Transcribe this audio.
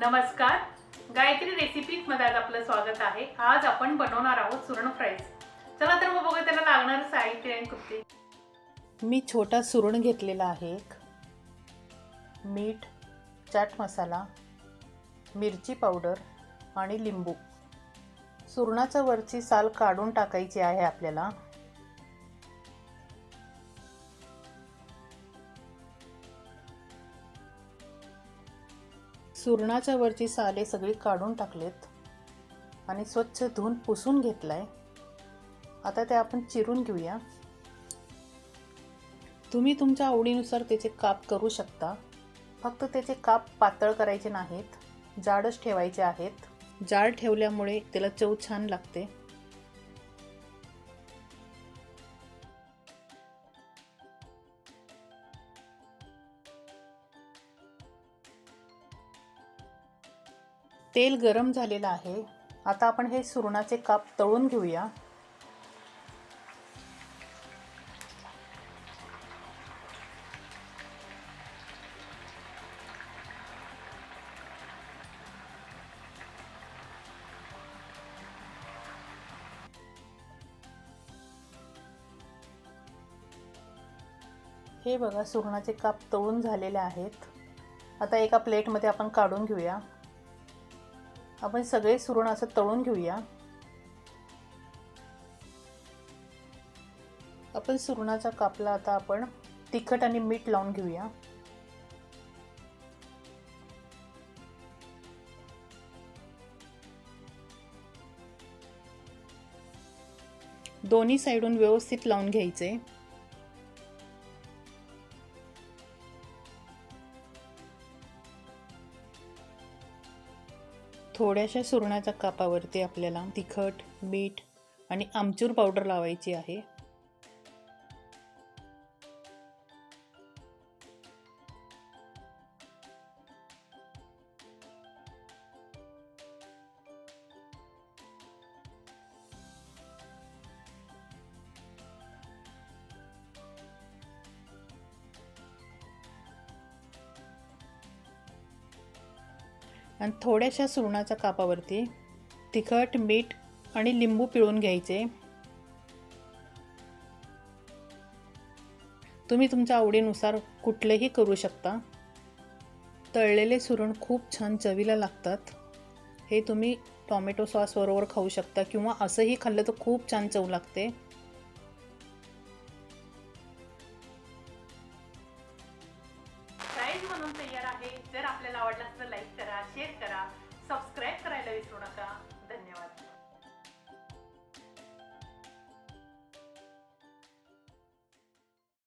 नमस्कार. गायत्री रेसिपीजमध्ये आज आपलं स्वागत आहे. आज आपण बनवणार आहोत सुरण फ्राईज चला तर मग बघा त्याला लागणारं साहित्य आणि कृती. मी छोटा सुरण घेतलेला आहे एक. मीठ चाट मसाला मिरची पावडर आणि लिंबू. सुरणाचं वरची साल काढून टाकायची आहे आपल्याला. सुरणाच्या वरची साले सगळी काढून टाकलेत आणि स्वच्छ धुवून पुसून घेतलाय. आता ते आपण चिरून घेऊया. तुम्ही तुमच्या आवडीनुसार त्याचे काप करू शकता. फक्त त्याचे काप पातळ करायचे नाहीत. जाडच ठेवायचे आहेत. जाड ठेवल्यामुळे त्याला चव छान लागते. तेल गरम झालेलं आहे. आता आपण हे सुरणाचे काप तळून घेऊया. हे बघा सुरणाचे काप तळून झालेले आहेत. आता एका प्लेटमध्ये आपण काढून घेऊया. आपण सगळे सुरण असं तळून घेऊया. आपण सुरणाचा कापला आता आपण तिखट आणि मीठ लावून घेऊया. दोन्ही साईडून व्यवस्थित लावून घ्यायचे. थोड्याशा सुरणाच्या कापावरती आपल्याला तिखट मीठ आणि आमचूर पावडर लावायची आहे. आणि थोड्याशा सुरणाच्या कापावरती तिखट मीठ आणि लिंबू पिळून घ्यायचे. तुम्ही तुमच्या आवडीनुसार कुठलेही करू शकता. तळलेले सुरण खूप छान चवीला लागतात. हे तुम्ही टॉमॅटो सॉसबरोबर खाऊ शकता किंवा असंही खाल्लं तर खूप छान चव लागते. तयार आहे. जर आपल्याला आवडला तर लाईक करा शेअर करा. सबस्क्राईब करायला विसरू नका.